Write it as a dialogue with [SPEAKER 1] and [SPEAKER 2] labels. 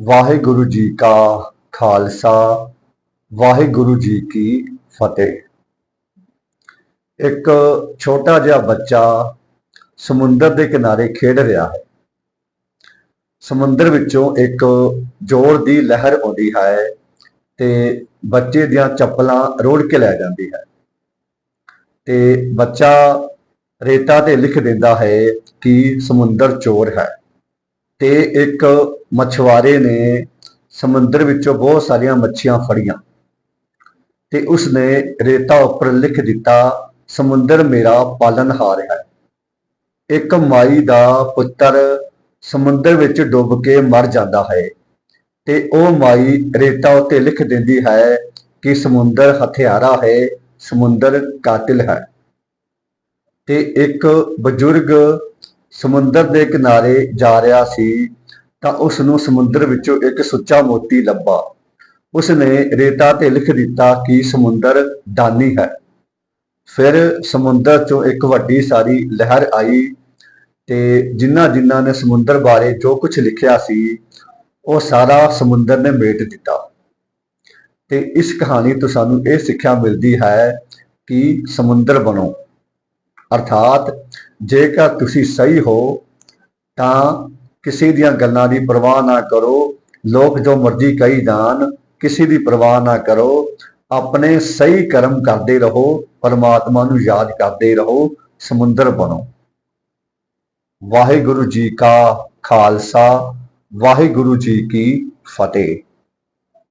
[SPEAKER 1] ਵਾਹਿਗੁਰੂ ਜੀ ਕਾ ਖਾਲਸਾ, ਵਾਹਿਗੁਰੂ ਜੀ ਕੀ ਫਤਿਹ। ਇੱਕ ਛੋਟਾ ਜਿਹਾ ਬੱਚਾ ਸਮੁੰਦਰ ਦੇ ਕਿਨਾਰੇ ਖੇਡ ਰਿਹਾ ਹੈ। ਸਮੁੰਦਰ ਵਿੱਚੋਂ ਇੱਕ ਜ਼ੋਰ ਦੀ ਲਹਿਰ ਆਉਂਦੀ ਹੈ ਤੇ ਬੱਚੇ ਦੀਆਂ ਚੱਪਲਾਂ ਰੋੜ ਕੇ ਲੈ ਜਾਂਦੀ ਹੈ। ਤੇ ਬੱਚਾ ਰੇਤਾ ਤੇ ਲਿਖ ਦਿੰਦਾ ਹੈ ਕਿ ਸਮੁੰਦਰ ਚੋਰ ਹੈ। ਤੇ ਇੱਕ ਮਛੁਆਰੇ ਨੇ ਸਮੁੰਦਰ ਵਿੱਚੋਂ ਬਹੁਤ ਸਾਰੀਆਂ ਮੱਛੀਆਂ ਫੜੀਆਂ ਤੇ ਉਸਨੇ ਰੇਤਾ ਉੱਪਰ ਲਿਖ ਦਿੱਤਾ, ਸਮੁੰਦਰ ਮੇਰਾ ਪਾਲਣਹਾਰ ਹੈ। ਇੱਕ ਮਾਈ ਦਾ ਪੁੱਤਰ ਸਮੁੰਦਰ ਵਿੱਚ ਡੁੱਬ ਕੇ ਮਰ ਜਾਂਦਾ ਹੈ ਤੇ ਉਹ ਮਾਈ ਰੇਤਾ ਉੱਤੇ ਲਿਖ ਦਿੰਦੀ ਹੈ ਕਿ ਸਮੁੰਦਰ ਹਥਿਆਰਾ ਹੈ, ਸਮੁੰਦਰ ਕਾਤਿਲ ਹੈ। ਤੇ ਇੱਕ ਬਜ਼ੁਰਗ ਸਮੁੰਦਰ ਦੇ ਕਿਨਾਰੇ ਜਾ ਰਿਹਾ ਸੀ, ਤਾਂ ਉਸ ਨੂੰ ਸਮੁੰਦਰ ਵਿੱਚੋਂ ਇੱਕ ਸੁੱਚਾ ਮੋਤੀ ਲੱਭਾ। ਉਸ ਨੇ ਰੇਤਾ ਤੇ ਲਿਖ ਦਿੱਤਾ ਕਿ ਸਮੁੰਦਰ ਦਾਨੀ ਹੈ। ਫਿਰ ਸਮੁੰਦਰ ਚੋਂ ਇੱਕ ਵੱਡੀ ਸਾਰੀ ਲਹਿਰ ਆਈ ਤੇ ਜਿਨ੍ਹਾਂ ਜਿਨ੍ਹਾਂ ਨੇ ਸਮੁੰਦਰ ਬਾਰੇ ਜੋ ਕੁਝ ਲਿਖਿਆ ਸੀ, ਉਹ ਸਾਰਾ ਸਮੁੰਦਰ ਨੇ ਮੇਟ ਦਿੱਤਾ। ਤੇ ਇਸ ਕਹਾਣੀ ਤੋਂ ਸਾਨੂੰ ਇਹ ਸਿੱਖਿਆ ਮਿਲਦੀ ਹੈ ਕਿ ਸਮੁੰਦਰ ਬਣੋ। ਅਰਥਾਤ ਜੇਕਰ ਤੁਸੀਂ ਸਹੀ ਹੋ, ਤਾਂ ਕਿਸੇ ਦੀਆਂ ਗੱਲਾਂ ਦੀ ਪਰਵਾਹ ਨਾ ਕਰੋ। ਲੋਕ ਜੋ ਮਰਜ਼ੀ ਕਹੀ ਜਾਣ, ਕਿਸੇ ਦੀ ਪਰਵਾਹ ਨਾ ਕਰੋ। ਆਪਣੇ ਸਹੀ ਕਰਮ ਕਰਦੇ ਰਹੋ, ਪਰਮਾਤਮਾ ਨੂੰ ਯਾਦ ਕਰਦੇ ਰਹੋ, ਸਮੁੰਦਰ ਬਣੋ। ਵਾਹਿਗੁਰੂ ਜੀ ਕਾ ਖਾਲਸਾ, ਵਾਹਿਗੁਰੂ ਜੀ ਕੀ ਫਤਿਹ।